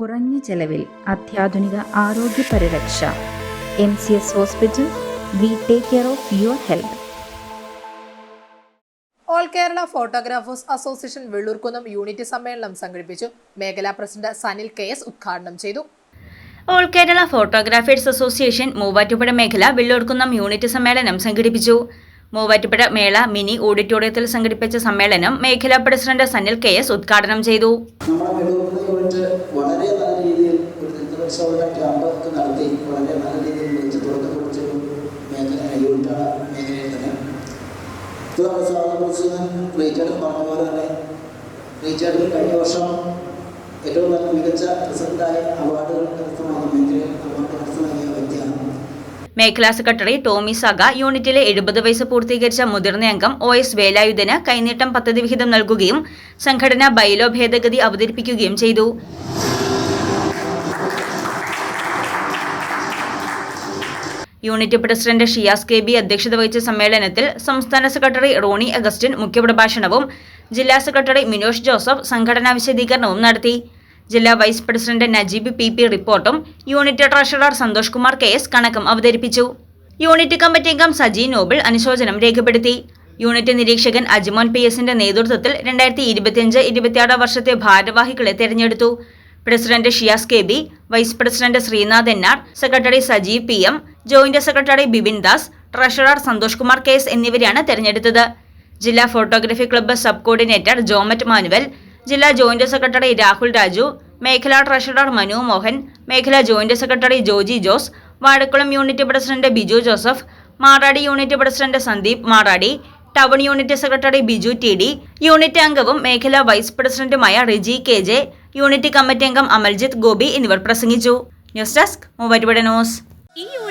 കുറഞ്ഞ ചെലവിൽ അത്യാധുനിക ആരോഗ്യ പരിരക്ഷ. M C S hospital we take care of your health. All Kerala photographers association Vellurkunnam unit സമ്മേളനം സംഘടിപ്പിച്ചു. മേഖലാ പ്രസിഡന്റ് സനിൽ കെ എസ് ഉദ്ഘാടനം ചെയ്തു. All Kerala photographers association Muvattupuzha മേഖല വെള്ളൂർക്കുന്നം യൂണിറ്റ് സമ്മേളനം സംഘടിപ്പിച്ചു. മൂവാറ്റുപുഴ മേള മിനി ഓഡിറ്റോറിയത്തിൽ സംഘടിപ്പിച്ച സമ്മേളനം മേഖലാ പ്രസിഡന്റ് സനിൽ കെ എസ് ഉദ്ഘാടനം ചെയ്തു. നമ്മുടെ വളരെ നല്ല രീതിയിൽ ഒരു നൃത്തപരിശോധന ക്യാമ്പ് ഒക്കെ നടത്തി വളരെ നല്ല രീതിയിൽ മികച്ച തുറന്നു കുറിച്ചൊരു മേഖല യൂണിറ്റാണ് മേഖലയിൽ തന്നെ. ഇത് നമ്മുടെ റീച്ചേർഡ് പറഞ്ഞ പോലെ തന്നെ റീചാർഡിൽ കഴിഞ്ഞ വർഷം ഏറ്റവും നല്ല മികച്ച പ്രസിഡന്റായ അവാർഡുകൾ മേഖലാ സെക്രട്ടറി ടോമി സഗ യൂണിറ്റിലെ എഴുപത് വയസ്സ് പൂർത്തീകരിച്ച മുതിർന്ന അംഗം ഒ എസ് വേലായുധന് കൈനീട്ടം പദ്ധതി വിഹിതം നൽകുകയും സംഘടന ബൈലോ ഭേദഗതി അവതരിപ്പിക്കുകയും ചെയ്തു. Unit president Shiyas K B അധ്യക്ഷത വഹിച്ച സമ്മേളനത്തിൽ സംസ്ഥാന സെക്രട്ടറി റോണി അഗസ്റ്റിൻ മുഖ്യപ്രഭാഷണവും ജില്ലാ സെക്രട്ടറി മിനോഷ് ജോസഫ് സംഘടനാ വിശദീകരണവും നടത്തി. ജില്ലാ vice president Najeeb P P റിപ്പോർട്ടും unit treasurer Santhosh Kumar K S കണക്കും അവതരിപ്പിച്ചു. യൂണിറ്റ് കമ്മിറ്റി അംഗം സജി നോബിൾ അനുശോചനം രേഖപ്പെടുത്തി. യൂണിറ്റ് നിരീക്ഷകൻ അജ്മോൻ പി എസിന്റെ നേതൃത്വത്തിൽ രണ്ടായിരത്തി ഇരുപത്തിയഞ്ച് ഇരുപത്തിയാറ് വർഷത്തെ ഭാരവാഹികളെ തെരഞ്ഞെടുത്തു. President Shiyas K B vice president Sreenath N R secretary Sajeev P M joint secretary Bipin Das treasurer Santhosh Kumar K S എന്നിവരെയാണ് തെരഞ്ഞെടുത്തത്. ജില്ലാ photography club sub coordinator Jomet Manuel ജില്ലാ ജോയിന്റ് സെക്രട്ടറി രാഹുൽ രാജു മേഖലാ ട്രഷറർ മനു മോഹൻ മേഖലാ joint secretary Joji Jose Vazhakkulam unit president Biju Joseph Maradi unit president Sandeep Maradi town unit secretary Biju T D unit അംഗവും മേഖലാ vice പ്രസിഡന്റുമായ Riji K J unit committee അംഗം അമൽജിത്ത് ഗോപി എന്നിവർ പ്രസംഗിച്ചു. News desk Muvattupuzha news. ഈ